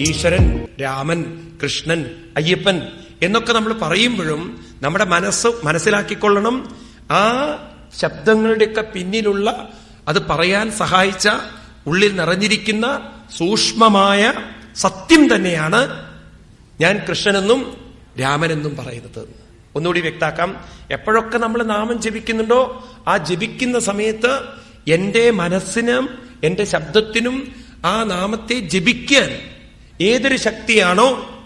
ഈശ്വരൻ രാമൻ കൃഷ്ണൻ അയ്യപ്പൻ എന്നൊക്കെ നമ്മൾ പറയുമ്പോഴും നമ്മുടെ മനസ്സ് മനസ്സിലാക്കിക്കൊള്ളണം. ആ ശബ്ദങ്ങളുടെയൊക്കെ പിന്നിലുള്ള അത് പറയാൻ സഹായിച്ച ഉള്ളിൽ നിറഞ്ഞിരിക്കുന്ന സൂക്ഷ്മമായ സത്യം തന്നെയാണ് ഞാൻ കൃഷ്ണനെന്നും രാമനെന്നും പറയുന്നത്. ഒന്നുകൂടി വ്യക്താക്കാം. എപ്പോഴൊക്കെ നമ്മൾ നാമം ജപിക്കുന്നുണ്ടോ ആ ജപിക്കുന്ന സമയത്ത് എന്റെ മനസ്സിനും എന്റെ ശബ്ദത്തിനും ആ നാമത്തെ ജപിക്കാൻ ഏതൊരു ശക്തിയാണോ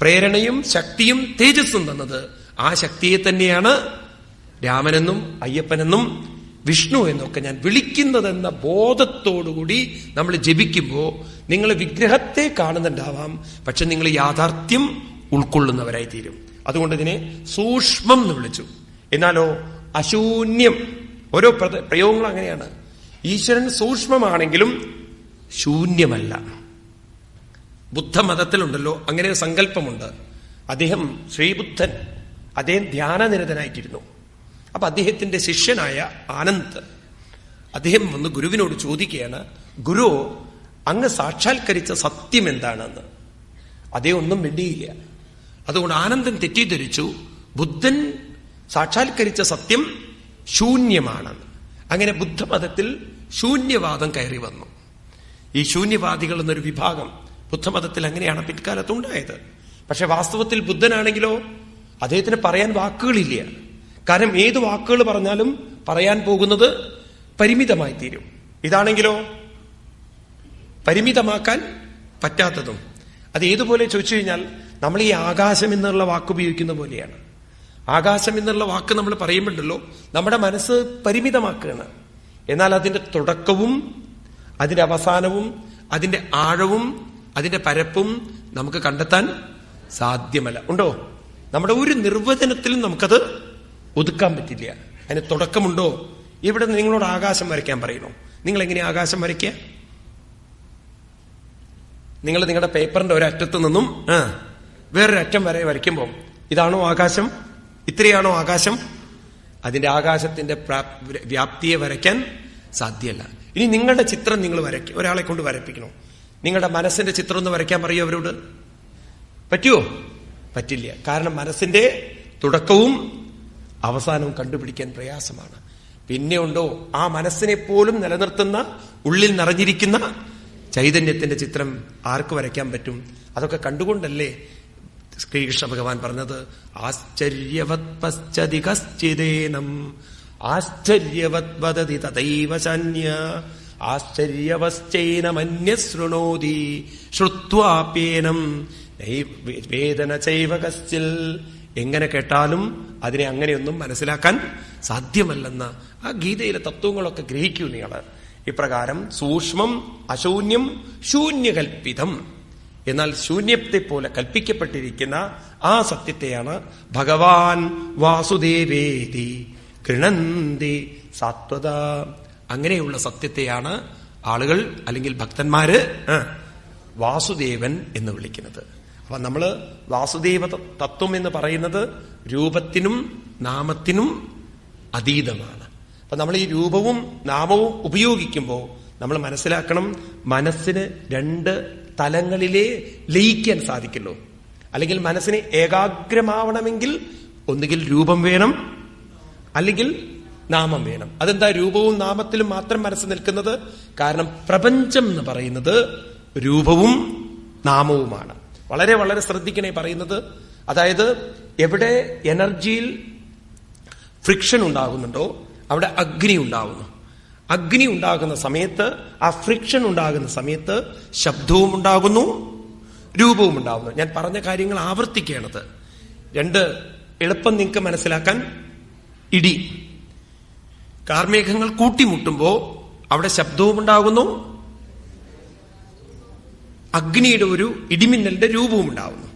പ്രേരണയും ശക്തിയും തേജസ്സും തന്നത്. ആ ശക്തിയെ തന്നെയാണ് രാമനെന്നും അയ്യപ്പനെന്നും വിഷ്ണു എന്നൊക്കെ ഞാൻ വിളിക്കുന്നതെന്ന ബോധത്തോടുകൂടി നമ്മൾ ജപിക്കുമ്പോൾ നിങ്ങൾ വിഗ്രഹത്തെ കാണുന്നുണ്ടാവാം. പക്ഷെ നിങ്ങൾ യാഥാർത്ഥ്യം ഉൾക്കൊള്ളുന്നവരായി തീരും അതുകൊണ്ട് ഇതിനെ സൂക്ഷ്മം എന്ന് വിളിച്ചു. എന്നാലോ അശൂന്യം. ഓരോ പ്രയോഗങ്ങളും അങ്ങനെയാണ്. ഈശ്വരൻ സൂക്ഷ്മമാണെങ്കിലും ശൂന്യമല്ല. ബുദ്ധമതത്തിലുണ്ടല്ലോ അങ്ങനെ ഒരു സങ്കല്പമുണ്ട്. അദ്ദേഹം ശ്രീബുദ്ധൻ അദ്ദേഹം ധ്യാനനിരതനായിട്ടിരുന്നു. അപ്പൊ അദ്ദേഹത്തിന്റെ ശിഷ്യനായ ആനന്ദ് അദ്ദേഹം വന്ന് ഗുരുവിനോട് ചോദിക്കുകയാണ് ഗുരു അങ്ങ് സാക്ഷാത്കരിച്ച സത്യം എന്താണെന്ന്? അതേ ഒന്നും മിണ്ടിയില്ല. അതുകൊണ്ട് ആനന്ദൻ തെറ്റിദ്ധരിച്ചു ബുദ്ധൻ സാക്ഷാത്കരിച്ച സത്യം ശൂന്യമാണെന്ന്. അങ്ങനെ ബുദ്ധമതത്തിൽ ശൂന്യവാദം കയറി വന്നു. ഈ ശൂന്യവാദികൾ എന്നൊരു വിഭാഗം ബുദ്ധമതത്തിൽ അങ്ങനെയാണ് പിൽക്കാലത്ത് ഉണ്ടായത്. പക്ഷെ വാസ്തവത്തിൽ ബുദ്ധനാണെങ്കിലോ അദ്ദേഹത്തിന് പറയാൻ വാക്കുകളില്ല. കാരണം ഏത് വാക്കുകൾ പറഞ്ഞാലും പറയാൻ പോകുന്നത് പരിമിതമായി തീരും. ഇതാണെങ്കിലോ പരിമിതമാക്കാൻ പറ്റാത്തതും. അത് ഏതുപോലെ ചോദിച്ചു കഴിഞ്ഞാൽ നമ്മൾ ഈ ആകാശം എന്നുള്ള വാക്ക് ഉപയോഗിക്കുന്ന പോലെയാണ്. ആകാശം എന്നുള്ള വാക്ക് നമ്മൾ പറയുമ്പോണ്ടല്ലോ നമ്മുടെ മനസ്സ് പരിമിതമാക്കുകയാണ്. എന്നാൽ അതിന്റെ തുടക്കവും അതിന്റെ അവസാനവും അതിന്റെ ആഴവും അതിന്റെ പരപ്പും നമുക്ക് കണ്ടെത്താൻ സാധ്യമല്ല. ഉണ്ടോ? നമ്മുടെ ഒരു നിർവചനത്തിലും നമുക്കത് ഒതുക്കാൻ പറ്റില്ല. അതിന് തുടക്കമുണ്ടോ? ഇവിടെ നിങ്ങളോട് ആകാശം വരയ്ക്കാൻ പറയണോ നിങ്ങൾ എങ്ങനെ ആകാശം വരയ്ക്കുക? നിങ്ങൾ നിങ്ങളുടെ പേപ്പറിന്റെ ഒരറ്റത്ത് നിന്നും ആ, വേറൊരറ്റം വരെ വരയ്ക്കുമ്പോൾ ഇതാണോ ആകാശം? ഇത്രയാണോ ആകാശം? അതിന്റെ ആകാശത്തിന്റെ വ്യാപ്തിയെ വരയ്ക്കാൻ സാധ്യമല്ല. ഇനി നിങ്ങളുടെ ചിത്രം നിങ്ങൾ വരയ്ക്കും ഒരാളെ കൊണ്ട് വരപ്പിക്കണോ. നിങ്ങളുടെ മനസ്സിന്റെ ചിത്രം ഒന്ന് വരയ്ക്കാൻ പറയൂ അവരോട്. പറ്റുമോ പറ്റില്ല. കാരണം മനസ്സിന്റെ തുടക്കവും അവസാനവും കണ്ടുപിടിക്കാൻ പ്രയാസമാണ്. പിന്നെ ഉണ്ടോ? ആ മനസ്സിനെ പോലും നിലനിർത്തുന്ന ഉള്ളിൽ നിറഞ്ഞിരിക്കുന്ന ചൈതന്യത്തിന്റെ ചിത്രം ആർക്ക് വരയ്ക്കാൻ പറ്റും? അതൊക്കെ കണ്ടുകൊണ്ടല്ലേ ശ്രീകൃഷ്ണ ഭഗവാൻ പറഞ്ഞത്? ആശ്ചര്യവത് പശ്ചതി കശ്ചിതേനം ആശ്ചര്യവശ്ചൈനമന്യ ശൃണോതി ശ്രുത്വാപ്യേനം വേദന ചൈവ കസ്റ്റിൽ എങ്ങനെ കേട്ടാലും അതിനെ അങ്ങനെയൊന്നും മനസ്സിലാക്കാൻ സാധ്യമല്ലെന്ന ആ ഗീതയിലെ തത്വങ്ങളൊക്കെ ഗ്രഹിക്കൂ നിങ്ങൾ. ഇപ്രകാരം സൂക്ഷ്മം അശൂന്യം ശൂന്യകൽപ്പിതം. എന്നാൽ ശൂന്യത്തെ പോലെ കൽപ്പിക്കപ്പെട്ടിരിക്കുന്ന ആ സത്യത്തെയാണ് ഭഗവാൻ വാസുദേവേതി കൃണന്തി സാത്വത. അങ്ങനെയുള്ള സത്യത്തെയാണ് ആളുകൾ അല്ലെങ്കിൽ ഭക്തന്മാര് വാസുദേവൻ എന്ന് വിളിക്കുന്നത്. അപ്പൊ നമ്മൾ വാസുദേവ തത്വം എന്ന് പറയുന്നത് രൂപത്തിനും നാമത്തിനും അതീതമാണ്. അപ്പൊ നമ്മൾ ഈ രൂപവും നാമവും ഉപയോഗിക്കുമ്പോൾ നമ്മൾ മനസ്സിലാക്കണം മനസ്സിന് രണ്ട് തലങ്ങളിലേ ലയിക്കാൻ സാധിക്കുള്ളൂ. അല്ലെങ്കിൽ മനസ്സിന് ഏകാഗ്രമാവണമെങ്കിൽ ഒന്നുകിൽ രൂപം വേണം അല്ലെങ്കിൽ നാമം വേണം. അതെന്താ രൂപവും നാമത്തിലും മാത്രം മനസ്സ് നിൽക്കുന്നത്? കാരണം പ്രപഞ്ചം എന്ന് പറയുന്നത് രൂപവും നാമവുമാണ്. വളരെ വളരെ ശ്രദ്ധിക്കണേ പറയുന്നത്. അതായത് എവിടെ എനർജിയിൽ ഫ്രിക്ഷൻ ഉണ്ടാകുന്നുണ്ടോ അവിടെ അഗ്നി ഉണ്ടാകുന്നു. അഗ്നി ഉണ്ടാകുന്ന സമയത്ത് ആ ഫ്രിക്ഷൻ ഉണ്ടാകുന്ന സമയത്ത് ശബ്ദവും ഉണ്ടാകുന്നു രൂപവും ഉണ്ടാകുന്നു. ഞാൻ പറഞ്ഞ കാര്യങ്ങൾ ആവർത്തിക്കുകയാണത്. രണ്ട് എളുപ്പം നിങ്ങൾക്ക് മനസ്സിലാക്കാൻ ഇടി. കാർമേഘങ്ങൾ കൂട്ടിമുട്ടുമ്പോ അവിടെ ശബ്ദവും ഉണ്ടാകുന്നു അഗ്നിയുടെ ഒരു ഇടിമിന്നലിന്റെ രൂപവും ഉണ്ടാകുന്നു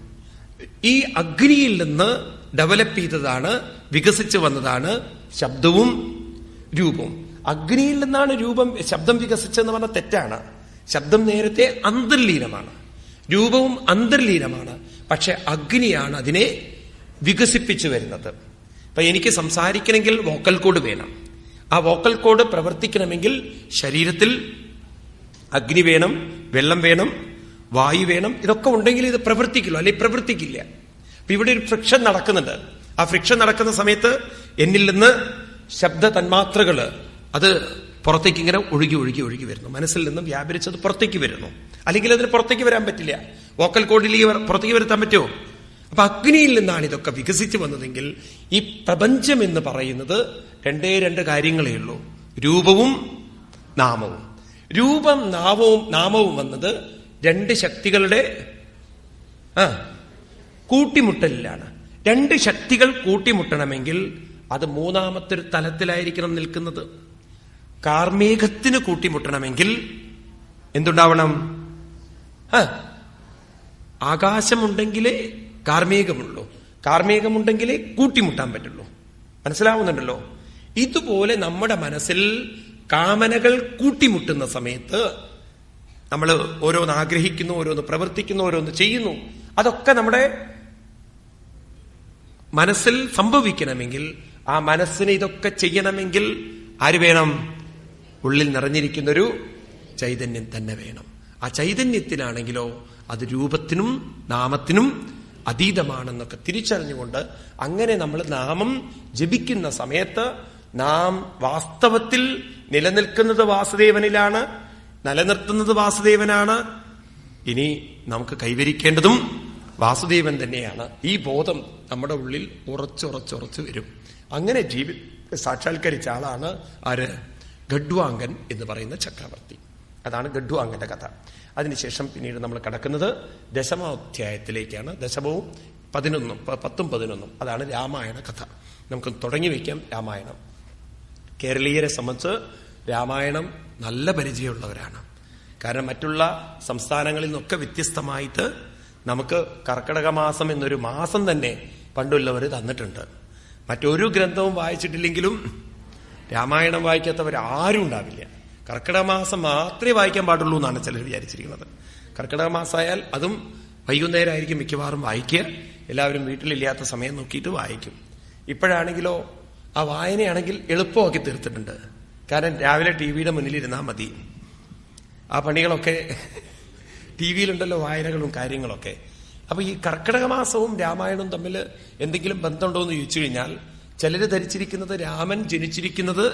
ഈ അഗ്നിയിൽ നിന്ന് ഡെവലപ്പ് ചെയ്തതാണ് വികസിച്ചു വന്നതാണ് ശബ്ദവും രൂപവും. അഗ്നിയിൽ നിന്നാണ് രൂപം ശബ്ദം വികസിച്ചെന്ന് പറഞ്ഞ തെറ്റാണ്. ശബ്ദം നേരത്തെ അന്തർലീനമാണ്. രൂപവും അന്തർലീനമാണ്. പക്ഷെ അഗ്നിയാണ് അതിനെ വികസിപ്പിച്ചു വരുന്നത്. അപ്പൊ എനിക്ക് സംസാരിക്കണമെങ്കിൽ വോക്കൽ കോഡ് വേണം. ആ വോക്കൽ കോഡ് പ്രവർത്തിക്കണമെങ്കിൽ ശരീരത്തിൽ അഗ്നി വേണം വെള്ളം വേണം വായു വേണം ഇതൊക്കെ ഉണ്ടെങ്കിൽ ഇത് പ്രവർത്തിക്കില്ല അല്ലെങ്കിൽ പ്രവർത്തിക്കില്ല. അപ്പൊ ഇവിടെ ഒരു ഫ്രിക്ഷൻ നടക്കുന്നുണ്ട്. ആ ഫ്രിക്ഷൻ നടക്കുന്ന സമയത്ത് എന്നിൽ നിന്ന് ശബ്ദ തന്മാത്രകൾ അത് പുറത്തേക്ക് ഇങ്ങനെ ഒഴുകി ഒഴുകി ഒഴുകി വരുന്നു. മനസ്സിൽ നിന്നും വ്യാപരിച്ചത് പുറത്തേക്ക് വരുന്നു. അല്ലെങ്കിൽ അതിന് പുറത്തേക്ക് വരാൻ പറ്റില്ല. വോക്കൽ കോഡിലേക്ക് പുറത്തേക്ക് വരുത്താൻ പറ്റുമോ? അപ്പൊ അഗ്നിയിൽ നിന്നാണ് ഇതൊക്കെ വികസിച്ചു വന്നതെങ്കിൽ ഈ പ്രപഞ്ചം എന്ന് പറയുന്നത് രണ്ടേ രണ്ട് കാര്യങ്ങളേ ഉള്ളൂ. രൂപവും നാമവും. രൂപം നാമവും നാമവും വന്നത് രണ്ട് ശക്തികളുടെ ആ കൂട്ടിമുട്ടലിലാണ്. രണ്ട് ശക്തികൾ കൂട്ടിമുട്ടണമെങ്കിൽ അത് മൂന്നാമത്തെ ഒരു തലത്തിലായിരിക്കണം നിൽക്കുന്നത്. കാർമേഘത്തിന് കൂട്ടിമുട്ടണമെങ്കിൽ എന്തുണ്ടാവണം? ആകാശമുണ്ടെങ്കിലേ കാർമേഘമുള്ളൂ. കാർമേഘമുണ്ടെങ്കിലേ കൂട്ടിമുട്ടാൻ പറ്റുള്ളൂ. മനസ്സിലാവുന്നുണ്ടല്ലോ? ഇതുപോലെ നമ്മുടെ മനസ്സിൽ കാമനകൾ കൂട്ടിമുട്ടുന്ന സമയത്ത് നമ്മൾ ഓരോന്ന് ആഗ്രഹിക്കുന്നു ഓരോന്ന് പ്രവർത്തിക്കുന്നു ഓരോന്ന് ചെയ്യുന്നു. അതൊക്കെ നമ്മുടെ മനസ്സിൽ സംഭവിക്കണമെങ്കിൽ ആ മനസ്സിന് ഇതൊക്കെ ചെയ്യണമെങ്കിൽ ആര് വേണം? ഉള്ളിൽ നിറഞ്ഞിരിക്കുന്നൊരു ചൈതന്യം തന്നെ വേണം. ആ ചൈതന്യത്തിനാണെങ്കിലോ അത് രൂപത്തിനും നാമത്തിനും അതീതമാണെന്നൊക്കെ തിരിച്ചറിഞ്ഞുകൊണ്ട് അങ്ങനെ നമ്മൾ നാമം ജപിക്കുന്ന സമയത്ത് നാം വാസ്തവത്തിൽ നിലനിൽക്കുന്നത് വാസുദേവനിലാണ് നിലനിർത്തുന്നത് വാസുദേവനാണ്. ഇനി നമുക്ക് കൈവരിക്കേണ്ടതും വാസുദേവൻ തന്നെയാണ്. ഈ ബോധം നമ്മുടെ ഉള്ളിൽ ഉറച്ചുറച്ചുറച്ചു വരും. അങ്ങനെ ജീവി സാക്ഷാത്കരിച്ച ആളാണ് ആര്? ഗഡ്വാങ്കൻ എന്ന് പറയുന്ന ചക്രവർത്തി. അതാണ് ഗഡ്വാങ്കന്റെ കഥ. അതിനുശേഷം പിന്നീട് നമ്മൾ കടക്കുന്നത് ദശമാധ്യായത്തിലേക്കാണ്. ദശമവും പതിനൊന്നും പത്തും പതിനൊന്നും. അതാണ് രാമായണ കഥ. നമുക്ക് തുടങ്ങി വയ്ക്കാം രാമായണം. കേരളീയരെ സംബന്ധിച്ച് രാമായണം നല്ല പരിചയമുള്ളവരാണ്. കാരണം മറ്റുള്ള സംസ്ഥാനങ്ങളിൽ നിന്നൊക്കെ വ്യത്യസ്തമായിട്ട് നമുക്ക് കർക്കടക മാസം എന്നൊരു മാസം തന്നെ പണ്ടുള്ളവർ തന്നിട്ടുണ്ട്. മറ്റൊരു ഗ്രന്ഥവും വായിച്ചിട്ടില്ലെങ്കിലും രാമായണം വായിക്കാത്തവർ ആരും ഉണ്ടാവില്ല. കർക്കിടക മാസം മാത്രമേ വായിക്കാൻ പാടുള്ളൂ എന്നാണ് ചിലർ വിചാരിച്ചിരിക്കുന്നത്. കർക്കിടക മാസമായാൽ അതും വൈകുന്നേരമായിരിക്കും മിക്കവാറും വായിക്കുക. എല്ലാവരും വീട്ടിലില്ലാത്ത സമയം നോക്കിയിട്ട് വായിക്കും. ഇപ്പോഴാണെങ്കിലോ ആ വായനയാണെങ്കിൽ എളുപ്പമാക്കി തീർത്തിട്ടുണ്ട്. കാരണം രാവിലെ ടി വിയുടെ മുന്നിലിരുന്നാൽ മതി. ആ പണികളൊക്കെ ടി വിയിലുണ്ടല്ലോ വായനകളും കാര്യങ്ങളൊക്കെ. അപ്പൊ ഈ കർക്കിടക മാസവും രാമായണവും തമ്മിൽ എന്തെങ്കിലും ബന്ധമുണ്ടോ എന്ന് ചോദിച്ചു കഴിഞ്ഞാൽ ചിലര് ധരിച്ചിരിക്കുന്നത് രാമൻ ജനിച്ചിരിക്കുന്നത്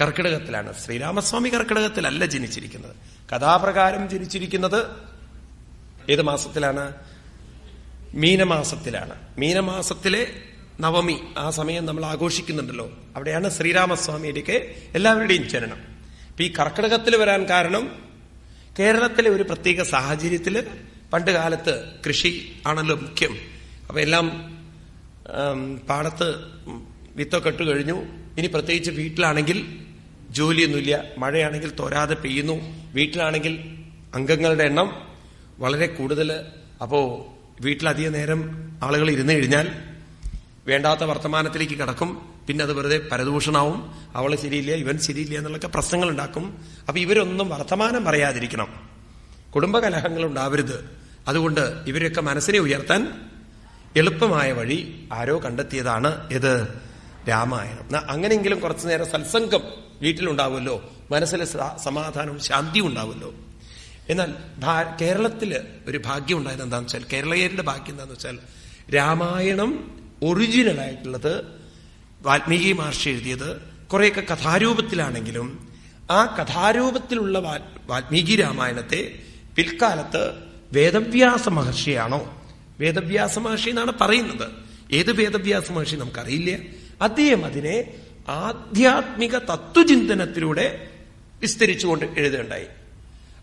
കർക്കിടകത്തിലാണ്. ശ്രീരാമസ്വാമി കർക്കിടകത്തിലല്ല ജനിച്ചിരിക്കുന്നത്. കഥാപ്രകാരം ജനിച്ചിരിക്കുന്നത് ഏത് മാസത്തിലാണ്? മീനമാസത്തിലാണ്. മീനമാസത്തിലെ നവമി ആ സമയം നമ്മൾ ആഘോഷിക്കുന്നുണ്ടല്ലോ. അവിടെയാണ് ശ്രീരാമസ്വാമിയുടെയൊക്കെ എല്ലാവരുടെയും ജനനം. ഈ കർക്കിടകത്തിൽ വരാൻ കാരണം കേരളത്തിലെ ഒരു പ്രത്യേക സാഹചര്യത്തിൽ പണ്ട് കാലത്ത് കൃഷി ആണല്ലോ മുഖ്യം. അപ്പൊ എല്ലാം പാടത്ത് വിത്തൊക്കെ ഇട്ട് കഴിഞ്ഞു. ഇനി പ്രത്യേകിച്ച് വീട്ടിലാണെങ്കിൽ ജോലിയൊന്നുമില്ല. മഴയാണെങ്കിൽ തോരാതെ പെയ്യുന്നു. വീട്ടിലാണെങ്കിൽ അംഗങ്ങളുടെ എണ്ണം വളരെ കൂടുതൽ അപ്പോ വീട്ടിലധിക നേരം ആളുകൾ ഇരുന്ന് കഴിഞ്ഞാൽ വേണ്ടാത്ത വർത്തമാനത്തിലേക്ക് കിടക്കും. പിന്നെ അത് വെറുതെ പരദൂഷണാവും. അവൾ ശരിയില്ല ഇവൻ ശരിയില്ല എന്നുള്ളൊക്കെ പ്രശ്നങ്ങൾ ഉണ്ടാക്കും അപ്പൊ ഇവരൊന്നും വർത്തമാനം പറയാതിരിക്കണം. കുടുംബകലഹങ്ങൾ ഉണ്ടാവരുത് അതുകൊണ്ട് ഇവരൊക്കെ മനസ്സിനെ ഉയർത്താൻ എളുപ്പമായ വഴി ആരോ കണ്ടെത്തിയതാണ് ഇത്. രാമായണം. അങ്ങനെയെങ്കിലും കുറച്ചു നേരം സത്സംഗം വീട്ടിലുണ്ടാവുമല്ലോ. മനസ്സിൽ സമാധാനവും ശാന്തിയും ഉണ്ടാവുമല്ലോ. എന്നാൽ കേരളത്തിൽ ഒരു ഭാഗ്യം ഉണ്ടായത് എന്താണെന്ന് വെച്ചാൽ കേരളീയരുടെ ഭാഗ്യം എന്താണെന്ന് വെച്ചാൽ രാമായണം ഒറിജിനൽ ആയിട്ടുള്ളത് വാൽമീകി മഹർഷി എഴുതിയത് കുറെയൊക്കെ കഥാരൂപത്തിലാണെങ്കിലും ആ കഥാരൂപത്തിലുള്ള വാൽ- വാൽമീകി രാമായണത്തെ പിൽക്കാലത്ത് വേദവ്യാസ മഹർഷിയാണോ? വേദവ്യാസ മഹർഷി എന്നാണ് പറയുന്നത്. ഏത് വേദവ്യാസ മഹർഷി നമുക്കറിയില്ല. അദ്ദേഹം അതിനെ ആധ്യാത്മിക തത്വചിന്തനത്തിലൂടെ വിസ്തരിച്ചുകൊണ്ട് എഴുതുകയുണ്ടായി.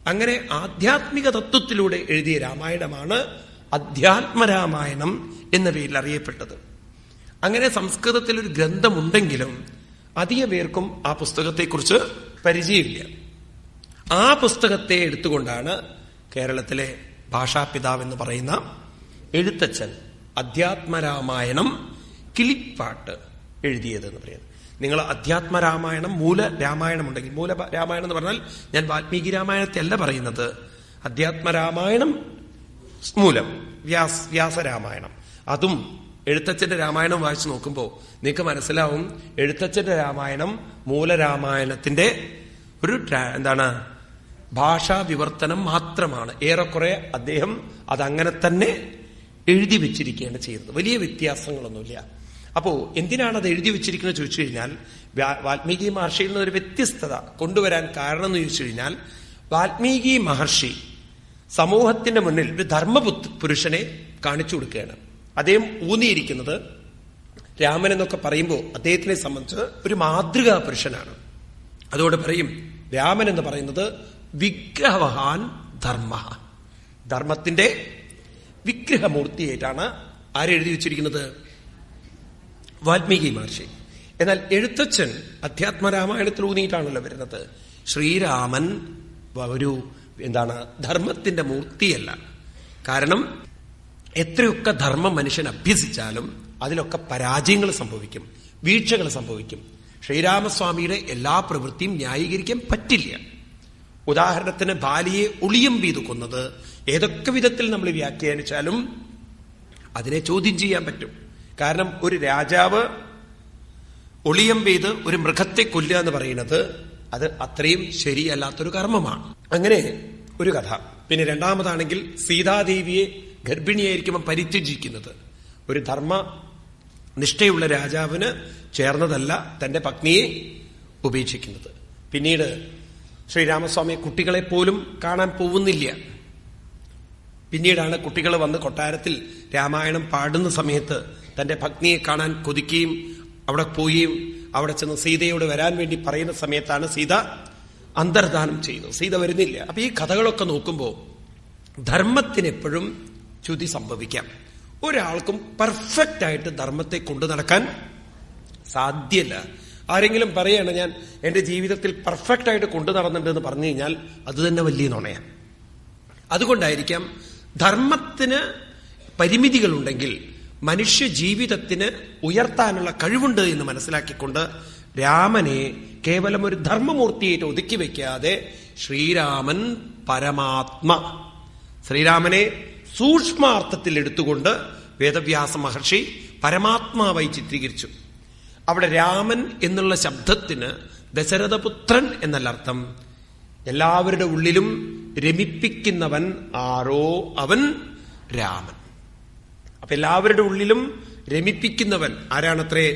അങ്ങനെ ആധ്യാത്മിക തത്വത്തിലൂടെ എഴുതിയ രാമായണമാണ് അധ്യാത്മരാമായണം എന്ന പേരിൽ അറിയപ്പെട്ടത്. അങ്ങനെ സംസ്കൃതത്തിൽ ഒരു ഗ്രന്ഥമുണ്ടെങ്കിലും അധിക പേർക്കും ആ പുസ്തകത്തെക്കുറിച്ച് പരിചയമില്ല. ആ പുസ്തകത്തെ എടുത്തുകൊണ്ടാണ് കേരളത്തിലെ ഭാഷാപിതാവ് എന്ന് പറയുന്ന എഴുത്തച്ഛൻ അധ്യാത്മരാമായണം കിളിപ്പാട്ട് എഴുതിയത് എന്ന് പറയുന്നത്. നിങ്ങൾ അധ്യാത്മരാമായണം മൂല രാമായണം ഉണ്ടെങ്കിൽ മൂല രാമായണം എന്ന് പറഞ്ഞാൽ ഞാൻ വാൽമീകി രാമായണത്തെ അല്ല പറയുന്നത്. അധ്യാത്മരാമായണം മൂലം. വ്യാസ് വ്യാസരാമായണം. അതും എഴുത്തച്ഛന്റെ രാമായണം വായിച്ചു നോക്കുമ്പോൾ നിങ്ങൾക്ക് മനസ്സിലാവും എഴുത്തച്ഛന്റെ രാമായണം മൂലരാമായണത്തിന്റെ ഒരു എന്താണ് ഭാഷാ വിവർത്തനം മാത്രമാണ്. ഏറെക്കുറെ അദ്ദേഹം അതങ്ങനെ തന്നെ എഴുതി വെച്ചിരിക്കുകയാണ് ചെയ്യുന്നത്. വലിയ വ്യത്യാസങ്ങളൊന്നുമില്ല. അപ്പോ എന്തിനാണ് അത് എഴുതി വെച്ചിരിക്കുന്നത് ചോദിച്ചു കഴിഞ്ഞാൽ വാൽമീകി മഹർഷിയിൽ നിന്ന് ഒരു വ്യത്യസ്തത കൊണ്ടുവരാൻ കാരണം എന്ന് ചോദിച്ചു കഴിഞ്ഞാൽ വാൽമീകി മഹർഷി സമൂഹത്തിന്റെ മുന്നിൽ ഒരു ധർമ്മപുത് പുരുഷനെ കാണിച്ചു കൊടുക്കുകയാണ്. അദ്ദേഹം ഊന്നിയിരിക്കുന്നത് രാമൻ എന്നൊക്കെ പറയുമ്പോൾ അദ്ദേഹത്തിനെ സംബന്ധിച്ച് ഒരു മാതൃകാ പുരുഷനാണ്. അതോട് പറയും രാമൻ എന്ന് പറയുന്നത് വിഗ്രഹവാൻ ധർമ്മ. ധർമ്മത്തിന്റെ വിഗ്രഹമൂർത്തിയായിട്ടാണ് ആരെഴുതി വെച്ചിരിക്കുന്നത്? വാൽമീകി മഹർഷി. എന്നാൽ എഴുത്തച്ഛൻ അധ്യാത്മരാമായണത്തിൽ ഊന്നിയിട്ടാണല്ലോ വരുന്നത്. ശ്രീരാമൻ ഒരു എന്താണ് ധർമ്മത്തിന്റെ മൂർത്തിയല്ല. കാരണം എത്രയൊക്കെ ധർമ്മം മനുഷ്യൻ അഭ്യസിച്ചാലും അതിലൊക്കെ പരാജയങ്ങൾ സംഭവിക്കും വീഴ്ചകൾ സംഭവിക്കും. ശ്രീരാമസ്വാമിയുടെ എല്ലാ പ്രവൃത്തിയും ന്യായീകരിക്കാൻ പറ്റില്ല. ഉദാഹരണത്തിന് ബാലിയെ ഒളിയം വീതു കൊന്നത് ഏതൊക്കെ വിധത്തിൽ നമ്മൾ വ്യാഖ്യാനിച്ചാലും അതിനെ ചോദ്യം ചെയ്യാൻ പറ്റും. കാരണം ഒരു രാജാവ് ഒളിയം പെയ്ത് ഒരു മൃഗത്തെ കൊല്ലുക എന്ന് പറയുന്നത് അത് അത്രയും ശരിയല്ലാത്തൊരു കർമ്മമാണ്. അങ്ങനെ ഒരു കഥ. പിന്നെ രണ്ടാമതാണെങ്കിൽ സീതാദേവിയെ ഗർഭിണിയായിരിക്കുമ്പോൾ പരിത്യജിക്കുന്നത്. ഒരു ധർമ്മ നിഷ്ഠയുള്ള രാജാവിന് ചേർന്നതല്ല തന്റെ പത്നിയെ ഉപേക്ഷിക്കുന്നത്. പിന്നീട് ശ്രീരാമസ്വാമി കുട്ടികളെ പോലും കാണാൻ പോകുന്നില്ല പിന്നീടാണ് കുട്ടികൾ വന്ന് കൊട്ടാരത്തിൽ രാമായണം പാടുന്ന സമയത്ത് തന്റെ ഭഗ്നിയെ കാണാൻ കൊതിക്കുകയും അവിടെ പോവുകയും അവിടെ ചെന്ന് സീതയോട് വരാൻ വേണ്ടി പറയുന്ന സമയത്താണ് സീത അന്തർദാനം ചെയ്തു സീത വരുന്നില്ല. അപ്പൊ ഈ കഥകളൊക്കെ നോക്കുമ്പോൾ ധർമ്മത്തിന് എപ്പോഴും ചുതി സംഭവിക്കാം. ഒരാൾക്കും പെർഫെക്റ്റ് ആയിട്ട് ധർമ്മത്തെ കൊണ്ടു നടക്കാൻ സാധ്യല്ല. ആരെങ്കിലും പറയാണ് ഞാൻ എന്റെ ജീവിതത്തിൽ പെർഫെക്റ്റ് ആയിട്ട് കൊണ്ടു നടന്നിട്ടുണ്ടെന്ന് പറഞ്ഞു കഴിഞ്ഞാൽ അത് തന്നെ വലിയ നുണയാണ് അതുകൊണ്ടായിരിക്കാം ധർമ്മത്തിന് പരിമിതികളുണ്ടെങ്കിൽ മനുഷ്യ ജീവിതത്തിന് ഉയർത്താനുള്ള കഴിവുണ്ട് എന്ന് മനസ്സിലാക്കിക്കൊണ്ട് രാമനെ കേവലം ഒരു ധർമ്മമൂർത്തിയായിട്ട് ഒതുക്കി വയ്ക്കാതെ ശ്രീരാമൻ പരമാത്മ. ശ്രീരാമനെ സൂക്ഷ്മാർത്ഥത്തിൽ എടുത്തുകൊണ്ട് വേദവ്യാസ മഹർഷി പരമാത്മാവായി ചിത്രീകരിച്ചു. അവിടെ രാമൻ എന്നുള്ള ശബ്ദത്തിന് ദശരഥപുത്രൻ എന്നല്ല അർത്ഥം എല്ലാവരുടെ ഉള്ളിലും രമിപ്പിക്കുന്നവൻ ആരോ അവൻ രാമൻ. അപ്പൊ എല്ലാവരുടെ ഉള്ളിലും രമിപ്പിക്കുന്നവൻ ആരാണത്രേ?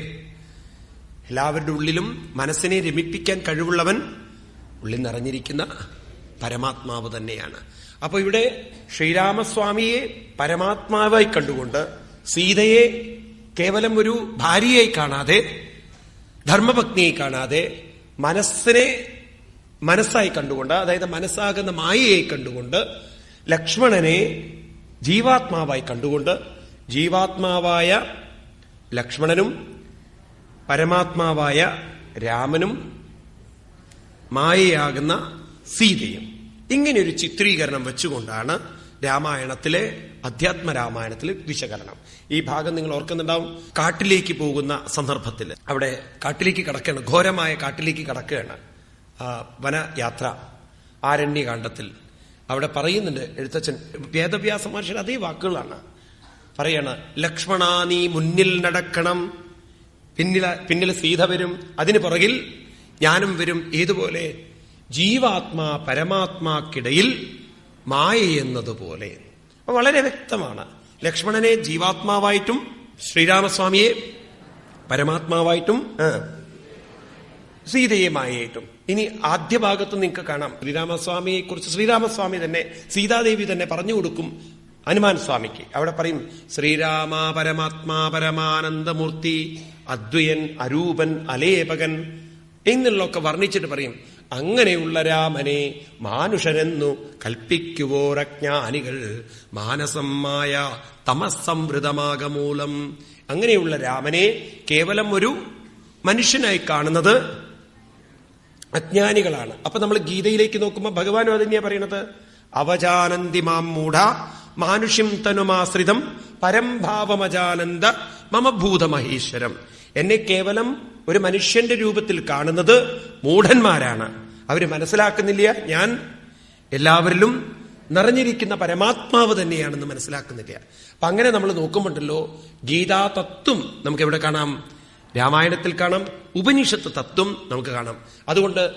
എല്ലാവരുടെ ഉള്ളിലും മനസ്സിനെ രമിപ്പിക്കാൻ കഴിവുള്ളവൻ ഉള്ളിൽ നിറഞ്ഞിരിക്കുന്ന പരമാത്മാവ് തന്നെയാണ്. അപ്പൊ ഇവിടെ ശ്രീരാമസ്വാമിയെ പരമാത്മാവായി കണ്ടുകൊണ്ട് സീതയെ കേവലം ഒരു ഭാര്യയായി കാണാതെ ധർമ്മപത്നിയെ കാണാതെ മനസ്സിനെ മനസ്സായി കണ്ടുകൊണ്ട് അതായത് മനസ്സാകുന്ന മായയായി കണ്ടുകൊണ്ട് ലക്ഷ്മണനെ ജീവാത്മാവായി കണ്ടുകൊണ്ട് ജീവാത്മാവായ ലക്ഷ്മണനും പരമാത്മാവായ രാമനും മായയാകുന്ന സീതയും. ഇങ്ങനെയൊരു ചിത്രീകരണം വെച്ചുകൊണ്ടാണ് രാമായണത്തിലെ അധ്യാത്മ രാമായണത്തിലെ വിശകലനം. ഈ ഭാഗം നിങ്ങൾ ഓർക്കുന്നുണ്ടാവും. കാട്ടിലേക്ക് പോകുന്ന സന്ദർഭത്തിൽ. അവിടെ കാട്ടിലേക്ക് കടക്കുകയാണ്. ഘോരമായ കാട്ടിലേക്ക് കടക്കുകയാണ്. വനയാത്ര ആരണ്യകാണ്ഡത്തിൽ അവിടെ പറയുന്നുണ്ട് എഴുത്തച്ഛൻ വേദവ്യാസ മഹർഷിയുടെ അതേ വാക്കുകളാണ്. പറയാണ് ലക്ഷ്മണ നീ മുന്നിൽ നടക്കണം. പിന്നില പിന്നിൽ സീത വരും. അതിനു പുറകിൽ ഞാനും വരും. ഏതുപോലെ? ജീവാത്മാ പരമാത്മാക്കിടയിൽ മായ എന്നതുപോലെ. വളരെ വ്യക്തമാണ്. ലക്ഷ്മണനെ ജീവാത്മാവായിട്ടും ശ്രീരാമസ്വാമിയെ പരമാത്മാവായിട്ടും സീതയെ മായയായിട്ടും. ഇനി ആദ്യ ഭാഗത്ത് നിങ്ങൾക്ക് കാണാം. ശ്രീരാമസ്വാമിയെ കുറിച്ച് ശ്രീരാമസ്വാമി തന്നെ സീതാദേവി തന്നെ പറഞ്ഞു കൊടുക്കും. ഹനുമാൻ സ്വാമിക്ക് അവിടെ പറയും ശ്രീരാമ പരമാത്മാ പരമാനന്ദമൂർത്തി അദ്വയൻ അരൂപൻ അലേപകൻ എന്നുള്ളൊക്കെ വർണിച്ചിട്ട് പറയും അങ്ങനെയുള്ള രാമനെ മാനുഷരെന്നു കൽപ്പിക്കുവോരജ്ഞാനികൾ. മാനസമായ തമസംവൃതമാകമൂലം അങ്ങനെയുള്ള രാമനെ കേവലം ഒരു മനുഷ്യനായി കാണുന്നത് അജ്ഞാനികളാണ്. അപ്പൊ നമ്മൾ ഗീതയിലേക്ക് നോക്കുമ്പോൾ ഭഗവാനും അത് പറയണത്. അവജാനന്തി മാം മൂഢ മാനുഷ്യം തനുമാശ്രിതം പരംഭാവമജാനന്ദ മമ ഭൂതമഹേശ്വരം. എന്നെ കേവലം ഒരു മനുഷ്യന്റെ രൂപത്തിൽ കാണുന്നത് മൂഢന്മാരാണ്. അവർ മനസ്സിലാക്കുന്നില്ല? ഞാൻ എല്ലാവരിലും നിറഞ്ഞിരിക്കുന്ന പരമാത്മാവ് തന്നെയാണെന്ന് മനസ്സിലാക്കുന്നില്ല. അപ്പൊ അങ്ങനെ നമ്മൾ നോക്കുമ്പോണ്ടല്ലോ ഗീതാ തത്വം നമുക്ക് എവിടെ കാണാം? രാമായണത്തിൽ കാണാം ഉപനിഷത്ത് തത്വം നമുക്ക് കാണാം. അതുകൊണ്ട്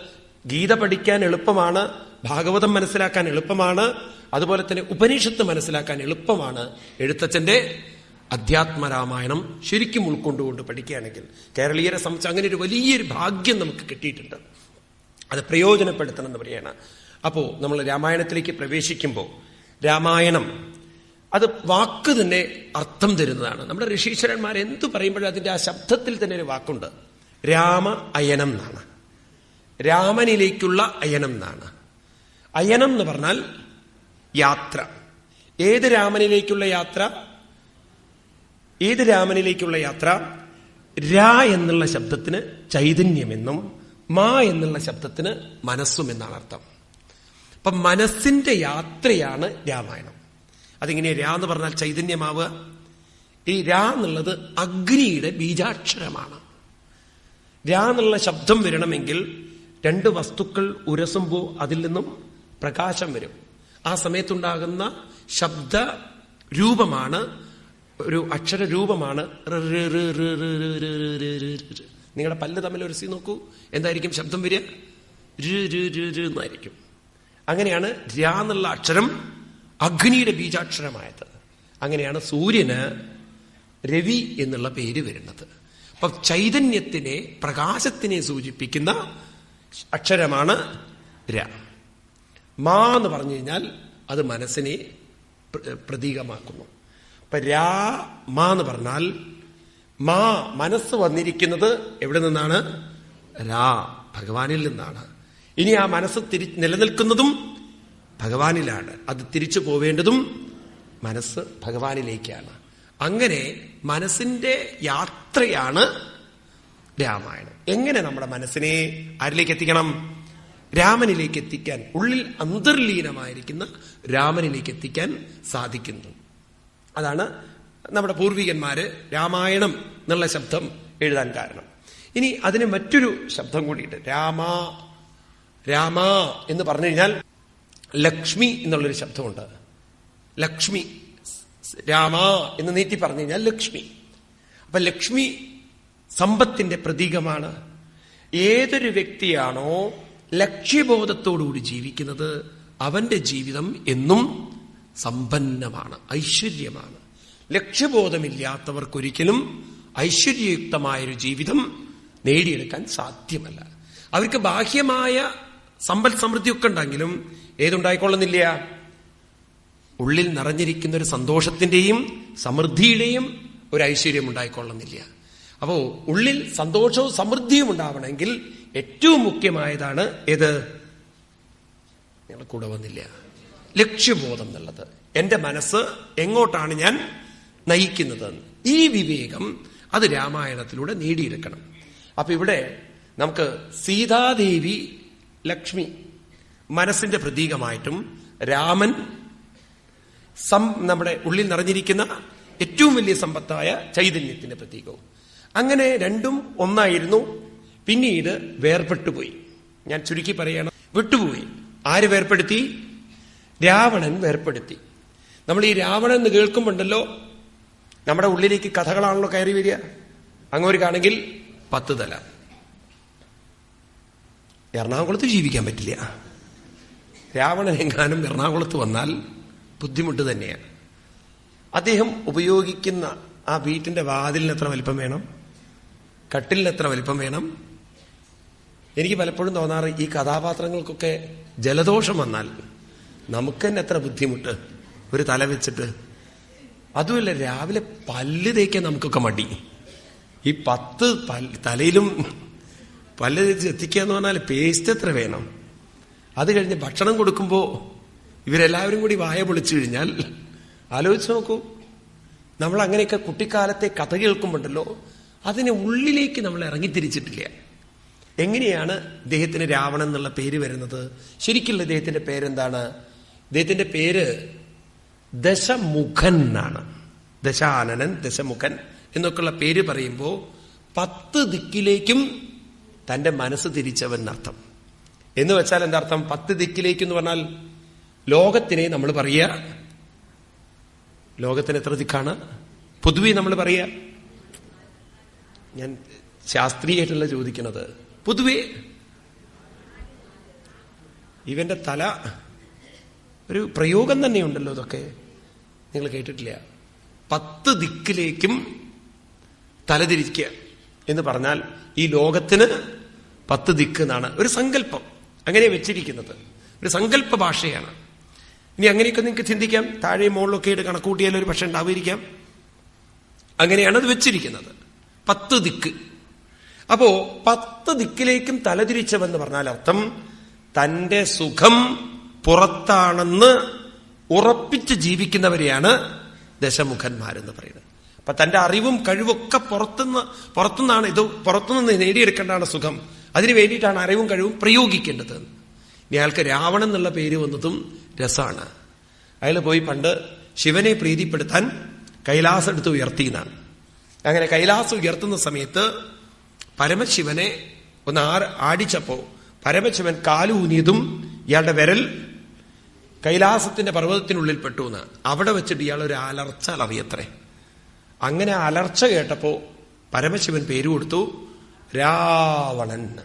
ഗീത പഠിക്കാൻ എളുപ്പമാണ് ഭാഗവതം മനസ്സിലാക്കാൻ എളുപ്പമാണ് അതുപോലെ തന്നെ ഉപനിഷത്ത് മനസ്സിലാക്കാൻ എളുപ്പമാണ് എഴുത്തച്ഛന്റെ അധ്യാത്മരാമായണം ശരിക്കും ഉൾക്കൊണ്ടുകൊണ്ട് പഠിക്കുകയാണെങ്കിൽ. കേരളീയരെ സംബന്ധിച്ച് അങ്ങനെ ഒരു വലിയൊരു ഭാഗ്യം നമുക്ക് കിട്ടിയിട്ടുണ്ട്. അത് പ്രയോജനപ്പെടുത്തണം എന്ന് പറയുകയാണ്. അപ്പോ നമ്മൾ രാമായണത്തിലേക്ക് പ്രവേശിക്കുമ്പോൾ രാമായണം അത് വാക്ക് തന്നെ അർത്ഥം തരുന്നതാണ്. നമ്മുടെ ഋഷീശ്വരന്മാർ എന്തു പറയുമ്പോഴും അതിന്റെ ആ ശബ്ദത്തിൽ തന്നെ ഒരു വാക്കുണ്ട്. രാമ അയനം എന്നാണ്. രാമനിലേക്കുള്ള അയനം എന്നാണ്. അയനം എന്ന് പറഞ്ഞാൽ യാത്ര. ഏത് രാമനിലേക്കുള്ള യാത്ര? ഏത് രാമനിലേക്കുള്ള യാത്ര? രാ എന്നുള്ള ശബ്ദത്തിന് ചൈതന്യമെന്നും മാ എന്നുള്ള ശബ്ദത്തിന് മനസ്സും എന്നാണ് അർത്ഥം. അപ്പൊ മനസ്സിന്റെ യാത്രയാണ് രാമായണം. അതിങ്ങനെ രാ എന്ന് പറഞ്ഞാൽ ചൈതന്യമാവുക. ഈ രാ എന്നുള്ളത് അഗ്നിയുടെ ബീജാക്ഷരമാണ്. രാ എന്നുള്ള ശബ്ദം വരണമെങ്കിൽ രണ്ട് വസ്തുക്കൾ ഉരസുമ്പോൾ അതിൽ നിന്നും പ്രകാശം വരും. ആ സമയത്തുണ്ടാകുന്ന ശബ്ദ രൂപമാണ് ഒരു അക്ഷര രൂപമാണ് നിങ്ങളുടെ പല്ല് തമ്മിൽ ഒരു സി നോക്കൂ എന്തായിരിക്കും ശബ്ദം വരിക എന്നായിരിക്കും അങ്ങനെയാണ് ര എന്നുള്ള അക്ഷരം അഗ്നിയുടെ ബീജാക്ഷരമായത് അങ്ങനെയാണ് സൂര്യന് രവി എന്നുള്ള പേര് വരുന്നത് അപ്പൊ ചൈതന്യത്തിനെ പ്രകാശത്തിനെ സൂചിപ്പിക്കുന്ന അക്ഷരമാണ് ര മാ എന്ന് പറഞ്ഞു കഴിഞ്ഞാൽ അത് മനസ്സിനെ പ്ര- പ്രതീകമാക്കുന്നു. അപ്പൊ രാ മാ എന്ന് പറഞ്ഞാൽ മാ മനസ്സ് വന്നിരിക്കുന്നത് എവിടെ നിന്നാണ്? രാ ഭഗവാനിൽ നിന്നാണ്. ഇനി ആ മനസ്സ് തിരി നിലനിൽക്കുന്നതും ഭഗവാനിലാണ്. അത് തിരിച്ചു പോവേണ്ടതും മനസ്സ് ഭഗവാനിലേക്കാണ്. അങ്ങനെ മനസ്സിന്റെ യാത്രയാണ് രാമായണം. എങ്ങനെ നമ്മുടെ മനസ്സിനെ ആരിലേക്ക് എത്തിക്കണം? രാമനിലേക്ക് എത്തിക്കാൻ ഉള്ളിൽ അന്തർലീനമായിരിക്കുന്ന രാമനിലേക്ക് എത്തിക്കാൻ സാധിക്കുന്നു. അതാണ് നമ്മുടെ പൂർവികന്മാര് രാമായണം എന്നുള്ള ശബ്ദം എഴുതാൻ കാരണം. ഇനി അതിന് മറ്റൊരു ശബ്ദം കൂടിയിട്ട് രാമ രാമ എന്ന് പറഞ്ഞു കഴിഞ്ഞാൽ ലക്ഷ്മി എന്നുള്ളൊരു ശബ്ദമുണ്ട്. ലക്ഷ്മി രാമ എന്ന് നീട്ടി പറഞ്ഞു കഴിഞ്ഞാൽ ലക്ഷ്മി. അപ്പൊ ലക്ഷ്മി സമ്പത്തിന്റെ പ്രതീകമാണ്. ഏതൊരു വ്യക്തിയാണോ ലക്ഷ്യബോധത്തോടുകൂടി ജീവിക്കുന്നത് അവന്റെ ജീവിതം എന്നും സമ്പന്നമാണ് ഐശ്വര്യമാണ്. ലക്ഷ്യബോധമില്ലാത്തവർക്കൊരിക്കലും ഐശ്വര്യയുക്തമായൊരു ജീവിതം നേടിയെടുക്കാൻ സാധ്യമല്ല. അവർക്ക് ബാഹ്യമായ സമ്പൽ സമൃദ്ധിയൊക്കെ ഉണ്ടെങ്കിലും ഏതുണ്ടായിക്കൊള്ളുന്നില്ല? ഉള്ളിൽ നിറഞ്ഞിരിക്കുന്ന ഒരു സന്തോഷത്തിന്റെയും സമൃദ്ധിയുടെയും ഒരു ഐശ്വര്യം ഉണ്ടായിക്കൊള്ളുന്നില്ല അപ്പോ ഉള്ളിൽ സന്തോഷവും സമൃദ്ധിയും ഉണ്ടാവണമെങ്കിൽ ഏറ്റവും മുഖ്യമായതാണ് ഏത്? നിങ്ങൾ കൂടെ വന്നില്ല. ലക്ഷ്യബോധം എന്നുള്ളത്. എന്റെ മനസ്സ് എങ്ങോട്ടാണ് ഞാൻ നയിക്കുന്നത് ഈ വിവേകം അത് രാമായണത്തിലൂടെ നേടിയെടുക്കണം. അപ്പൊ ഇവിടെ നമുക്ക് സീതാദേവി ലക്ഷ്മി മനസ്സിന്റെ പ്രതീകമായിട്ടും രാമൻ സം നമ്മുടെ ഉള്ളിൽ നിറഞ്ഞിരിക്കുന്ന ഏറ്റവും വലിയ സമ്പത്തായ ചൈതന്യത്തിന്റെ പ്രതീകവും. അങ്ങനെ രണ്ടും ഒന്നായിരുന്നു. പിന്നീട് വേർപെട്ടുപോയി. ഞാൻ ചുരുക്കി പറയണം വിട്ടുപോയി. ആര് വേർപ്പെടുത്തി? രാവണൻ വേർപ്പെടുത്തി. നമ്മൾ ഈ രാവണൻ എന്ന് കേൾക്കുമ്പോണ്ടല്ലോ നമ്മുടെ ഉള്ളിലേക്ക് കഥകളാണല്ലോ കയറി വരിക. അങ്ങോരിക്കാണെങ്കിൽ പത്ത് തല. എറണാകുളത്ത് ജീവിക്കാൻ പറ്റില്ല. രാവണൻ എങ്ങാനും എറണാകുളത്ത് വന്നാൽ ബുദ്ധിമുട്ട് തന്നെയാണ്. അദ്ദേഹം ഉപയോഗിക്കുന്ന ആ വീട്ടിന്റെ വാതിലിന് എത്ര വലിപ്പം വേണം? കട്ടിലിന് എത്ര വലിപ്പം വേണം? എനിക്ക് പലപ്പോഴും തോന്നാറ് ഈ കഥാപാത്രങ്ങൾക്കൊക്കെ ജലദോഷം വന്നാൽ നമുക്ക് തന്നെ എത്ര ബുദ്ധിമുട്ട്. ഒരു തല വെച്ചിട്ട്. അതുമല്ല രാവിലെ പല്ല് തേക്കാൻ നമുക്കൊക്കെ മടി. ഈ പത്ത് തലയിലും പല്ല് തേച്ച് എത്തിക്കുക എന്ന് പറഞ്ഞാൽ പേസ്റ്റ് എത്ര വേണം? അത് കഴിഞ്ഞ് ഭക്ഷണം കൊടുക്കുമ്പോൾ ഇവരെല്ലാവരും കൂടി വായ പൊളിച്ചു കഴിഞ്ഞാൽ ആലോചിച്ച് നോക്കൂ. നമ്മൾ അങ്ങനെയൊക്കെ കുട്ടിക്കാലത്തെ കഥ കേൾക്കുമ്പോണ്ടല്ലോ അതിനെ ഉള്ളിലേക്ക് നമ്മൾ ഇറങ്ങിത്തിരിച്ചിട്ടില്ല എങ്ങനെയാണ് ഇദ്ദേഹത്തിന് രാവണൻ എന്നുള്ള പേര് വരുന്നത്? ശരിക്കുള്ള ഇദ്ദേഹത്തിന്റെ പേരെന്താണ്? ഇദ്ദേഹത്തിന്റെ പേര് ദശമുഖൻ എന്നാണ്. ദശാനനൻ ദശമുഖൻ എന്നൊക്കെയുള്ള പേര് പറയുമ്പോൾ പത്ത് ദിക്കിലേക്കും തന്റെ മനസ്സ് തിരിച്ചവൻ എന്നർത്ഥം. എന്ന് വെച്ചാൽ എന്താർത്ഥം? പത്ത് ദിക്കിലേക്ക് എന്ന് പറഞ്ഞാൽ ലോകത്തിനെ നമ്മൾ പറയുക. ലോകത്തിന് എത്ര ദിക്കാണ്? പൊതുവെ നമ്മൾ പറയുക. ഞാൻ ശാസ്ത്രീയമായിട്ടുള്ള ചോദിക്കുന്നത്. പൊതുവെ ഇവന്റെ തല ഒരു പ്രയോഗം തന്നെയുണ്ടല്ലോ ഇതൊക്കെ. നിങ്ങൾ കേട്ടിട്ടില്ല. പത്ത് ദിക്കിലേക്കും തലതിരിക്കുക എന്ന് പറഞ്ഞാൽ ഈ ലോകത്തിന് പത്ത് ദിക്ക് എന്നാണ് ഒരു സങ്കല്പം. അങ്ങനെ വെച്ചിരിക്കുന്നത്. ഒരു സങ്കല്പ ഭാഷയാണ്. ഇനി അങ്ങനെയൊക്കെ നിങ്ങൾക്ക് ചിന്തിക്കാം. താഴെ മുകളിലൊക്കെ ആയിട്ട് കണക്കൂട്ടിയാൽ ഒരു പക്ഷെ ഉണ്ടാവുമായിരിക്കാം. അങ്ങനെയാണ് അത് വെച്ചിരിക്കുന്നത്. പത്ത് ദിക്ക്. അപ്പോ പത്ത് ദിക്കിലേക്കും തലതിരിച്ചവെന്ന് പറഞ്ഞാൽ അർത്ഥം തന്റെ സുഖം പുറത്താണെന്ന് ഉറപ്പിച്ച് ജീവിക്കുന്നവരെയാണ് ദശമുഖന്മാരെന്ന് പറയുന്നത്. അപ്പൊ തന്റെ അറിവും കഴിവൊക്കെ പുറത്തുനിന്ന് പുറത്തുനിന്നാണ് ഇത് പുറത്തുനിന്ന് നേടിയെടുക്കേണ്ടതാണ് സുഖം. അതിനു വേണ്ടിയിട്ടാണ് അറിവും കഴിവും പ്രയോഗിക്കേണ്ടത്. ഇനി അയാൾക്ക് രാവണൻ എന്നുള്ള പേര് വന്നതും രസമാണ് അയാൾ പോയി പണ്ട് ശിവനെ പ്രീതിപ്പെടുത്താൻ കൈലാസം എടുത്ത് ഉയർത്തിയെന്നാണ് അങ്ങനെ കൈലാസം ഉയർത്തുന്ന സമയത്ത് പരമശിവനെ ഒന്ന് ആടിച്ചപ്പോ പരമശിവൻ കാലൂന്നിയതും ഇയാളുടെ വിരൽ കൈലാസത്തിന്റെ പർവതത്തിനുള്ളിൽ പെട്ടു എന്ന്. അവിടെ വെച്ചിട്ട് ഇയാൾ ഒരു അലർച്ച അലറിയത്രേ അങ്ങനെ അലർച്ച കേട്ടപ്പോ പരമശിവൻ പേര് കൊടുത്തു രാവണൻ.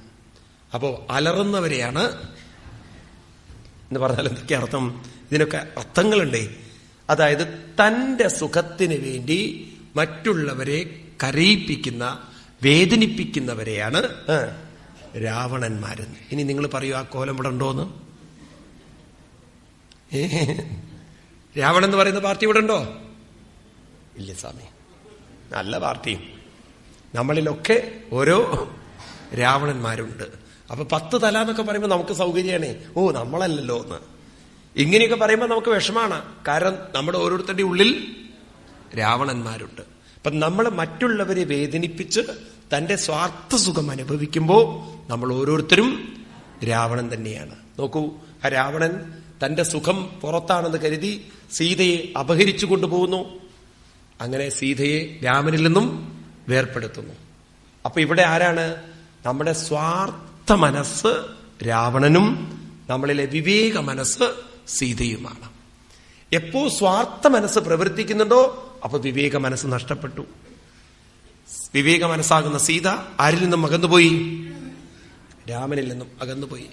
അപ്പോ അലറുന്നവരെയാണ് എന്ന് പറഞ്ഞാൽ എന്തൊക്കെ അർത്ഥം? ഇതിനൊക്കെ അർത്ഥങ്ങളുണ്ടേ. അതായത് തന്റെ സുഖത്തിന് വേണ്ടി മറ്റുള്ളവരെ കരയിപ്പിക്കുന്ന വേദനിപ്പിക്കുന്നവരെയാണ് രാവണന്മാരെന്ന്. ഇനി നിങ്ങൾ പറയൂ ആ കോലം ഇവിടെ ഉണ്ടോന്ന്? രാവണൻ എന്ന് പറയുന്ന പാർട്ടി ഇവിടെ ഉണ്ടോ? ഇല്ല സ്വാമി. നല്ല പാർട്ടിയും. നമ്മളിലൊക്കെ ഓരോ രാവണന്മാരുണ്ട്. അപ്പൊ പത്ത് തല എന്നൊക്കെ പറയുമ്പോൾ നമുക്ക് സൗകര്യമാണേ. ഓ നമ്മളല്ലല്ലോ എന്ന്. ഇങ്ങനെയൊക്കെ പറയുമ്പോൾ നമുക്ക് വിഷമാണ്. കാരണം നമ്മുടെ ഓരോരുത്തരുടെ ഉള്ളിൽ രാവണന്മാരുണ്ട്. അപ്പൊ നമ്മൾ മറ്റുള്ളവരെ വേദനിപ്പിച്ച് തന്റെ സ്വാർത്ഥ സുഖം അനുഭവിക്കുമ്പോൾ നമ്മൾ ഓരോരുത്തരും രാവണൻ തന്നെയാണ്. നോക്കൂ ആ രാവണൻ തന്റെ സുഖം പുറത്താണെന്ന് കരുതി സീതയെ അപഹരിച്ചു കൊണ്ടുപോകുന്നു. അങ്ങനെ സീതയെ രാമനിൽ നിന്നും വേർപ്പെടുത്തുന്നു. അപ്പൊ ഇവിടെ ആരാണ്? നമ്മുടെ സ്വാർത്ഥ മനസ്സ് രാവണനും നമ്മളിലെ വിവേക മനസ്സ് സീതയുമാണ്. എപ്പോ സ്വാർത്ഥ മനസ്സ് പ്രവർത്തിക്കുന്നുണ്ടോ അപ്പൊ വിവേക മനസ്സ് നഷ്ടപ്പെട്ടു. വിവേക മനസ്സാകുന്ന സീത ആരിൽ നിന്നും അകന്നുപോയി? രാമനിൽ നിന്നും അകന്നുപോയി.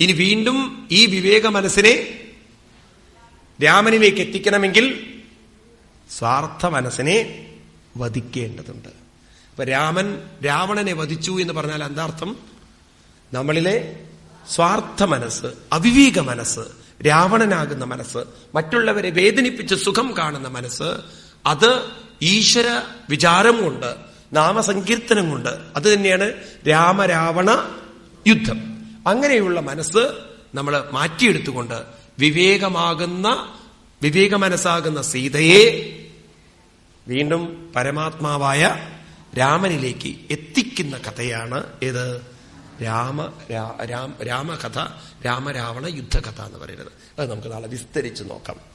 ഇനി വീണ്ടും ഈ വിവേക മനസ്സിനെ രാമനിലേക്ക് എത്തിക്കണമെങ്കിൽ സ്വാർത്ഥ മനസ്സിനെ വധിക്കേണ്ടതുണ്ട്. അപ്പൊ രാമൻ രാവണനെ വധിച്ചു എന്ന് പറഞ്ഞാൽ എന്താർത്ഥം? നമ്മളിലെ സ്വാർത്ഥ മനസ്സ് അവിവേക മനസ്സ് രാവണനാകുന്ന മനസ്സ് മറ്റുള്ളവരെ വേദനിപ്പിച്ച് സുഖം കാണുന്ന മനസ്സ് അത് ഈശ്വര വിചാരം കൊണ്ട് നാമസങ്കീർത്തനം കൊണ്ട് അത് തന്നെയാണ് രാമരാവണ യുദ്ധം. അങ്ങനെയുള്ള മനസ്സ് നമ്മൾ മാറ്റിയെടുത്തുകൊണ്ട് വിവേകമാകുന്ന വിവേക മനസ്സാകുന്ന സീതയെ വീണ്ടും പരമാത്മാവായ രാമനിലേക്ക് എത്തിക്കുന്ന കഥയാണ് ഏത്? രാമ രാമകഥ രാമരാവണ യുദ്ധകഥ എന്ന് പറയുന്നത്. അത് നമുക്ക് നാളെ വിസ്തരിച്ച് നോക്കാം.